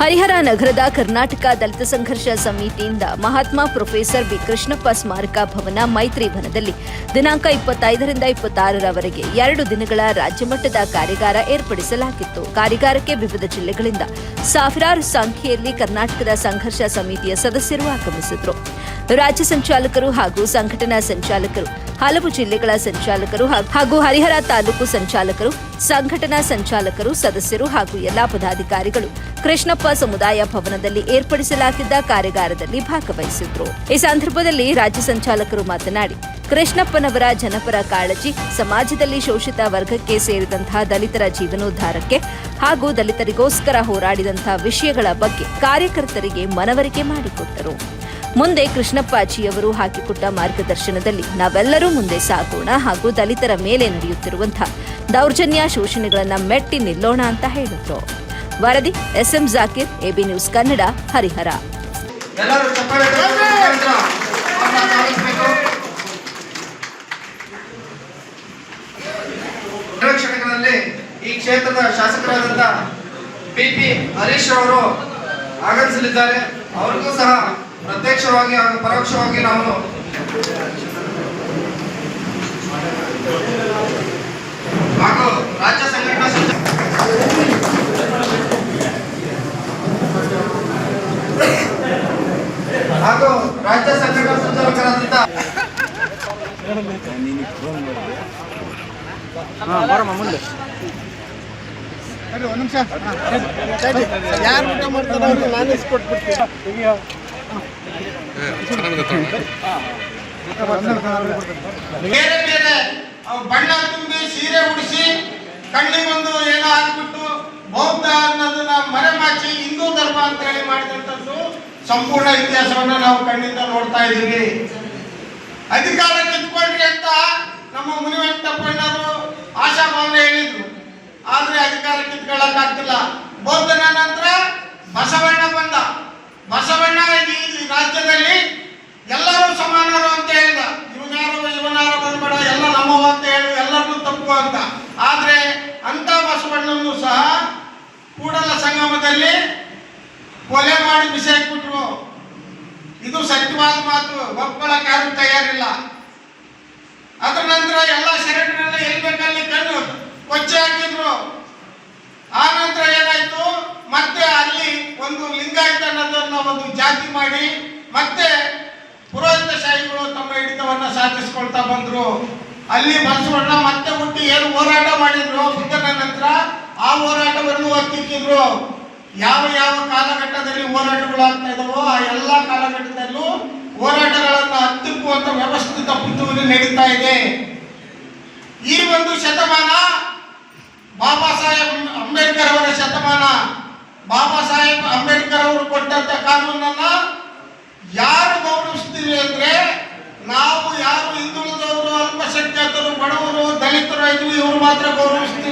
ಹರಿಹರ ನಗರದ ಕರ್ನಾಟಕ ದಲಿತ ಸಂಘರ್ಷ ಸಮಿತಿಯಿಂದ ಮಹಾತ್ಮ ಪ್ರೊಫೆಸರ್ ಬಿ ಕೃಷ್ಣಪ್ಪ ಸ್ಮಾರಕ ಭವನ ಮೈತ್ರಿ ವನದಲ್ಲಿ ದಿನಾಂಕ ಇಪ್ಪತ್ತೈದರಿಂದ ಇಪ್ಪತ್ತಾರರವರೆಗೆ ಎರಡು ದಿನಗಳ ರಾಜ್ಯಮಟ್ಟದ ಕಾರ್ಯಾಗಾರ ಏರ್ಪಡಿಸಲಾಗಿತ್ತು. ಕಾರ್ಯಾಗಾರಕ್ಕೆ ವಿವಿಧ ಜಿಲ್ಲೆಗಳಿಂದ ಸಾವಿರಾರು ಸಂಖ್ಯೆಯಲ್ಲಿ ಕರ್ನಾಟಕದ ಸಂಘರ್ಷ ಸಮಿತಿಯ ಸದಸ್ಯರು ಆಗಮಿಸಿದ್ರು. ರಾಜ್ಯ ಸಂಚಾಲಕರು ಹಾಗೂ ಸಂಘಟನಾ ಸಂಚಾಲಕರು ಹಲವು ಜಿಲ್ಲೆಗಳ ಸಂಚಾಲಕರು ಹಾಗೂ- ಹರಿಹರ ತಾಲೂಕು ಸಂಚಾಲಕರು, ಸಂಘಟನಾ ಸಂಚಾಲಕರು, ಸದಸ್ಯರು ಹಾಗೂ ಎಲ್ಲಾ ಪದಾಧಿಕಾರಿಗಳು ಕೃಷ್ಣಪ್ಪ ಸಮುದಾಯ ಭವನದಲ್ಲಿ ಏರ್ಪಡಿಸಲಾಗಿದ್ದ ಕಾರ್ಯಾಗಾರದಲ್ಲಿ ಭಾಗವಹಿಸಿದ್ರು. ಈ ಸಂದರ್ಭದಲ್ಲಿ ರಾಜ್ಯ ಸಂಚಾಲಕರು ಮಾತನಾಡಿ, ಕೃಷ್ಣಪ್ಪನವರ ಜನಪರ ಕಾಳಜಿ, ಸಮಾಜದಲ್ಲಿ ಶೋಷಿತ ವರ್ಗಕ್ಕೆ ಸೇರಿದಂತಹ ದಲಿತರ ಜೀವನೋದ್ಧಾರಕ್ಕೆ ಹಾಗೂ ದಲಿತರಿಗೋಸ್ಕರ ಹೋರಾಡಿದಂತಹ ವಿಷಯಗಳ ಬಗ್ಗೆ ಕಾರ್ಯಕರ್ತರಿಗೆ ಮನವರಿಕೆ ಮಾಡಿಕೊಟ್ಟರು. ಮುಂದೆ ಕೃಷ್ಣಪ್ಪಾಜಿಯವರು ಹಾಕಿಕೊಟ್ಟ ಮಾರ್ಗದರ್ಶನದಲ್ಲಿ ನಾವೆಲ್ಲರೂ ಮುಂದೆ ಸಾಗೋಣ ಹಾಗೂ ದಲಿತರ ಮೇಲೆ ನಡೆಯುತ್ತಿರುವಂತಹ ದೌರ್ಜನ್ಯ ಶೋಷಣೆಗಳನ್ನು ಮೆಟ್ಟಿ ನಿಲ್ಲೋಣ ಅಂತ ಹೇಳಿದ್ರು. ವರದಿ SM Zakir AB news Kannada Harihar. ಈ ಕ್ಷೇತ್ರದ ಶಾಸಕರಾದಂತ ಪಿ ಪಿ ಹರೀಶ್ ಅವರು ಆಗಮಿಸಲಿದ್ದಾರೆ. ಅವರಿಗೂ ಸಹ ಪ್ರತ್ಯಕ್ಷವಾಗಿ ಹಾಗೂ ಪರೋಕ್ಷವಾಗಿ ನಾವು ಹಾಗೂ ರಾಜ್ಯ ಸಂಘಟನಾ ಸಂಚಾಲಕ ಹಾಗೂ ರಾಜ್ಯ ಸಂಘಟನಾ ಸಂಚಾಲಕರಾದಂತ ಯಾರು ಊಟ ಮಾಡ್ತಾರೆ ನಾನು ಇಸ್ಕೊಟ್ಬಿಡ್ತೀನಿ. ಬೇರೆ ಬೇರೆ ಬಣ್ಣ ತುಂಬಿ ಸೀರೆ ಉಡಿಸಿ ಕಣ್ಣಿಗೊಂದು ಏನೋ ಹಾಕ್ಬಿಟ್ಟು ಬೌದ್ಧ ಅನ್ನೋದನ್ನ ಮರೆಮಾಚಿ ಹಿಂದೂ ಧರ್ಮ ಅಂತ ಹೇಳಿ ಮಾಡಿದಂಥದ್ದು ಸಂಪೂರ್ಣ ಇತಿಹಾಸವನ್ನ ನಾವು ಕಣ್ಣಿಂದ ನೋಡ್ತಾ ಇದ್ದೀವಿ. ಅಧಿಕಾರ ಕಿತ್ಕೊಂಡ್ರಿ ಅಂತ ನಮ್ಮ ಮುನಿವೆಂಕಟಪ್ಪಣ್ಣವರು ಆಶಾಭಾವನೆ ಹೇಳಿದ್ರು. ಆದ್ರೆ ಅಧಿಕಾರ ಕಿತ್ಕೊಳ್ಳಕ್ ಆಗ್ತಿಲ್ಲ ಬೌದ್ಧನ ನಂತರ ಬಸವಣ್ಣ ಈ ಈ ರಾಜ್ಯದಲ್ಲಿ ಎಲ್ಲರೂ ಸಮಾನರು ಅಂತ ಹೇಳಿದ ಇವನಾರು ಇವನಾರು ಬಂದ್ಬೇಡ ಎಲ್ಲ ನಮ್ಮವ ಅಂತ ಹೇಳಿ ಅಂತ. ಆದರೆ ಅಂತ ಬಸವಣ್ಣನ್ನು ಸಹ ಕೂಡಲ ಸಂಗಮದಲ್ಲಿ ಕೊಲೆ ಮಾಡಿ ಬಿಸಾಕ್ಬಿಟ್ರು ಇದು ಸತ್ಯವಾದ ಮಾತು. ಒಬ್ಬಳ ಕಾರ್ಯ ತಯಾರಿಲ್ಲ. ಅದರ ನಂತರ ಎಲ್ಲ ಶರಣರನ್ನ ಎಲ್ಲಿ ಬೇಕಲ್ಲಿ ಕಣ್ಣು ಕೊಚ್ಚೆ ಹಾಕಿದ್ರು. ಆ ನಂತರ ಏನಾಯ್ತು? ಮತ್ತೆ ಅಲ್ಲಿ ಒಂದು ಲಿಂಗಾಯತ ಅನ್ನೋದನ್ನ ಒಂದು ಜಾತಿ ಮಾಡಿ ಮತ್ತೆ ಪುರೋಹಿತ ಶಾಹಿಗಳು ತಮ್ಮ ಹಿಡಿತವನ್ನ ಸಾಧಿಸ್ಕೊಳ್ತಾ ಬಂದ್ರು. ಅಲ್ಲಿ ಬಸವಣ್ಣ ಮತ್ತೆ ಹುಟ್ಟಿ ಏನು ಹೋರಾಟ ಮಾಡಿದ್ರು? ಬುದ್ಧನ ನಂತರ ಆ ಹೋರಾಟವನ್ನು ಹತ್ತಿಕ್ಕಿದ್ರು ಯಾವ ಯಾವ ಕಾಲಘಟ್ಟದಲ್ಲಿ ಹೋರಾಟಗಳು ಆಗ್ತಾ ಇದಾವೋ ಆ ಎಲ್ಲ ಕಾಲಘಟ್ಟದಲ್ಲೂ ಹೋರಾಟಗಳನ್ನು ಹತ್ತಿಕ್ಕುವಂತ ವ್ಯವಸ್ಥಿತ ಪಿತೂರಿ ನಡೀತಾ ಇದೆ. ಈ ಒಂದು ಶತಮಾನ ಬಾಬಾ ಸಾಹೇಬ್ ಅಂಬೇಡ್ಕರ್ ಅವರ ಶತಮಾನ. ಬಾಬಾ ಸಾಹೇಬ್ ಅಂಬೇಡ್ಕರ್ ಅವರು ಕೊಟ್ಟಂತ ಕಾನೂನನ್ನ atra coruja